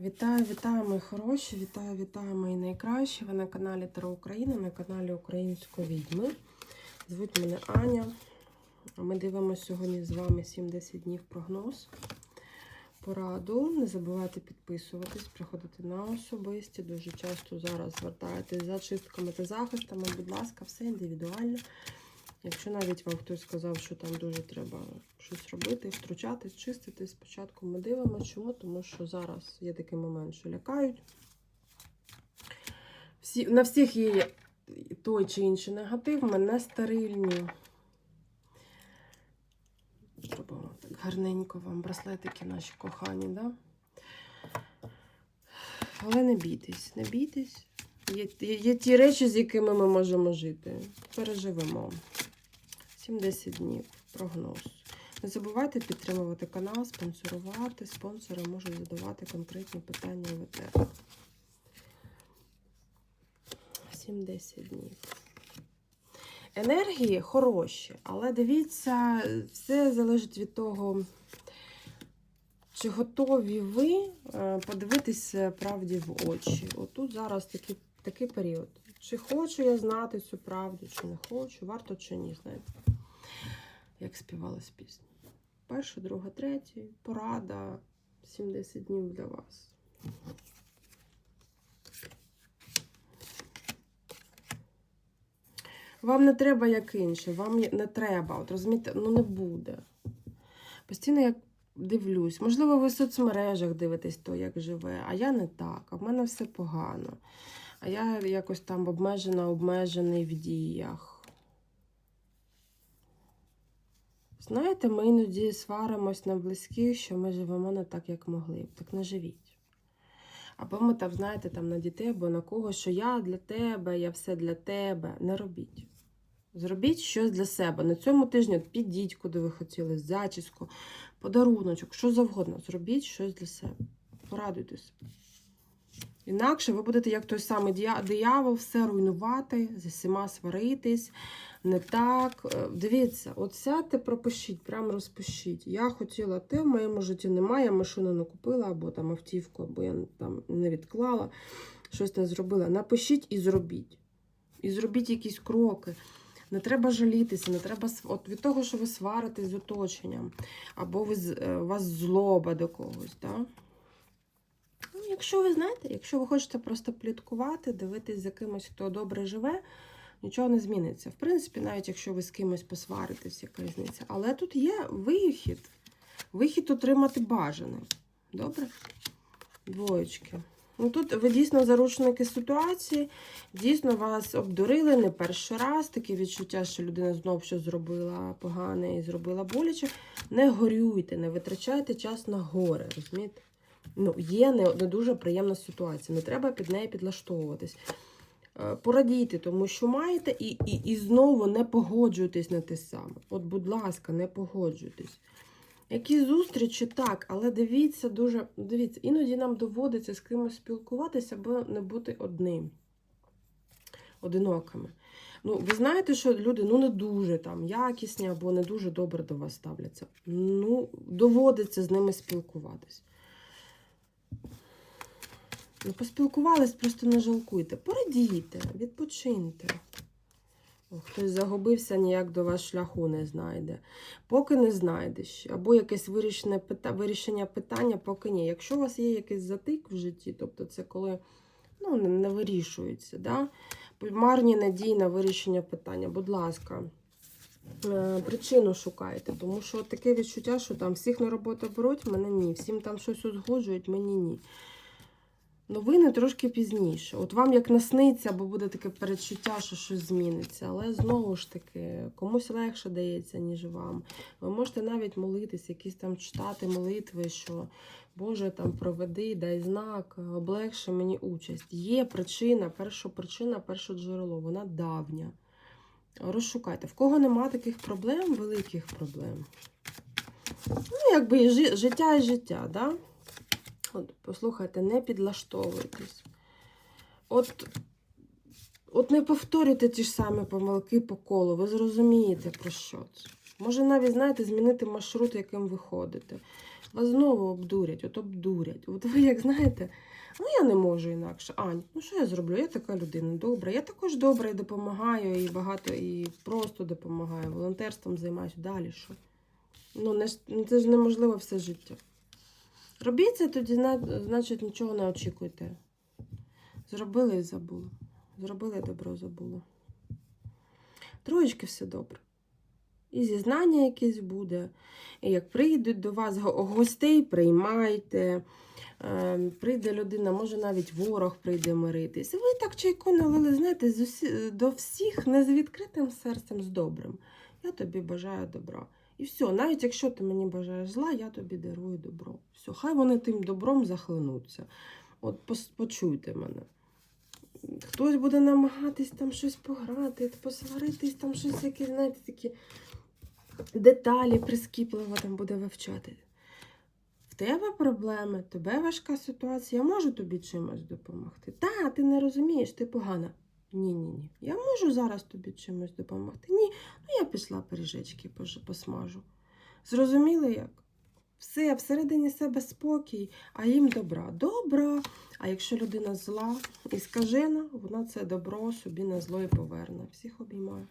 Вітаю, вітаю, мої хороші, вітаю, вітаю, мої найкращі. Ви на каналі Таро Україна, на каналі Української відьми. Звуть мене Аня. Ми дивимося сьогодні з вами 7-10 днів прогноз. Пораду. Не забувайте підписуватись, приходити на особисті. Дуже часто зараз звертаєтесь за чистками та захистами. Будь ласка, все індивідуально. Якщо навіть вам хтось сказав, що там дуже треба щось робити, втручатись, чистити, спочатку ми дивимося. Чому? Тому що зараз є такий момент, що лякають. Всі, на всіх є той чи інший негатив, ми не стерильні. Зробимо так гарненько вам браслетики наші кохані, да? Але не бійтесь, не бійтесь. Є, є, є ті речі, з якими ми можемо жити. Переживемо. 70 днів. Прогноз. Не забувайте підтримувати канал, спонсорувати. Спонсори можуть задавати конкретні питання в етер. 70 днів. Енергії хороші, але дивіться, все залежить від того, чи готові ви е, подивитися правді в очі. Отут зараз такий, такий період. Чи хочу я знати цю правду, чи не хочу, варто чи ні, знаєте, як співалась пісня. Перша, друга, третя, порада 70 днів для вас. Вам не треба як інше, вам не треба. От розумієте, ну не буде. Постійно як дивлюсь, можливо, ви в соцмережах дивитесь то, як живе, а я не так, а в мене все погано. А я якось там обмежена, обмежений в діях. Знаєте, ми іноді сваримось на близьких, що ми живемо не так, як могли. Так не живіть. Або ми там, знаєте, там на дітей або на когось, що я для тебе, я все для тебе. Не робіть. Зробіть щось для себе. На цьому тижні підіть, куди ви хотіли, зачіску, подаруночок, що завгодно. Зробіть щось для себе. Порадуйтесь. Інакше ви будете, як той самий диявол, все руйнувати, зі всіма сваритись, не так. Е, Дивіться, от сядьте, пропишіть, прямо розпишіть. Я хотіла те, в моєму житті немає, я машину не купила, або там автівку, або я там не відклала, щось не зробила. Напишіть і зробіть. І зробіть якісь кроки. Не треба жалітися, не треба от від того, що ви сваритесь з оточенням, або ви, з- е, у вас злоба до когось. Да? Якщо ви знаєте, якщо ви хочете просто пліткувати, дивитись за кимось, хто добре живе, нічого не зміниться. В принципі, навіть якщо ви з кимось посваритесь, яка різниця. Але тут є вихід. Вихід отримати бажане. Добре? Двоєчки. Ну тут ви дійсно заручники ситуації, дійсно вас обдурили не перший раз. Таке відчуття, що людина знов щось зробила погане і зробила боляче. Не горюйте, не витрачайте час на горе, розумієте? Ну, є не, не дуже приємна ситуація, не треба під неї підлаштовуватись. Е, Порадійте, тому що маєте, і, і, і знову не погоджуйтесь на те саме. От, будь ласка, не погоджуйтесь. Які зустрічі так, але дивіться дуже, дивіться, іноді нам доводиться з кимось спілкуватися, аби не бути одним, одинокими. Ну, ви знаєте, що люди ну, не дуже там якісні або не дуже добре до вас ставляться. Ну, доводиться з ними спілкуватись. Ну, поспілкувались, просто не жалкуйте. Порадійте, відпочиньте. Хтось загубився, ніяк до вас шляху не знайде. Поки не знайдеш. Або якесь вирішення, вирішення питання, поки ні. Якщо у вас є якийсь затик в житті, тобто це коли ну, не, не вирішується, да? марні надії на вирішення питання, будь ласка. е, Причину шукайте, тому що таке відчуття, що там всіх на роботу беруть, мене ні. Всім там щось узгоджують, мені ні. Новини трошки пізніше. От вам як насниться, або буде таке передчуття, що щось зміниться. Але знову ж таки, комусь легше дається, ніж вам. Ви можете навіть молитись, якісь там читати молитви, що Боже, там проведи, дай знак, облегши мені участь. Є причина, перша причина, перше джерело, вона давня. Розшукайте. В кого нема таких проблем, великих проблем. Ну, якби життя і життя, да? От, послухайте, не підлаштовуйтесь. От, от не повторюйте ті ж самі помилки по колу, ви зрозумієте про що це. Може навіть, знаєте, змінити маршрут, яким ви ходите. Вас знову обдурять, от обдурять. От ви як знаєте, ну я не можу інакше. Ань, ну що я зроблю? Я така людина добра. Я також добра і допомагаю, і багато, і просто допомагаю. Волонтерством займаюся далі. що? Ну, не, це ж неможливо все життя. Робіть це тоді, значить, нічого не очікуйте. Зробили і забули. Зробили добро, забули. Троєчки все добре. І зізнання якесь буде. І як прийдуть до вас гостей, приймайте. Е, Прийде людина, може навіть ворог прийде миритись. Ви так чайку налили, знаєте, до всіх не з відкритим серцем, з добрим. Я тобі бажаю добра. І все, навіть якщо ти мені бажаєш зла, я тобі дарую добро. Все, хай вони тим добром захлинуться. От почуйте мене. Хтось буде намагатись там щось пограти, посваритись, там щось якісь, знаєте, такі деталі прискіпливо там буде вивчати. В тебе проблеми, тебе важка ситуація, я можу тобі чимось допомогти. Та, ти не розумієш, ти погана. Ні, ні, ні. Я можу зараз тобі чимось допомогти. Ні, ну я пішла пиріжечки посмажу. Зрозуміли як? Все, всередині себе спокій, а їм добра. Добра. А якщо людина зла і скажена, вона це добро собі на зло і поверне. Всіх обіймаю.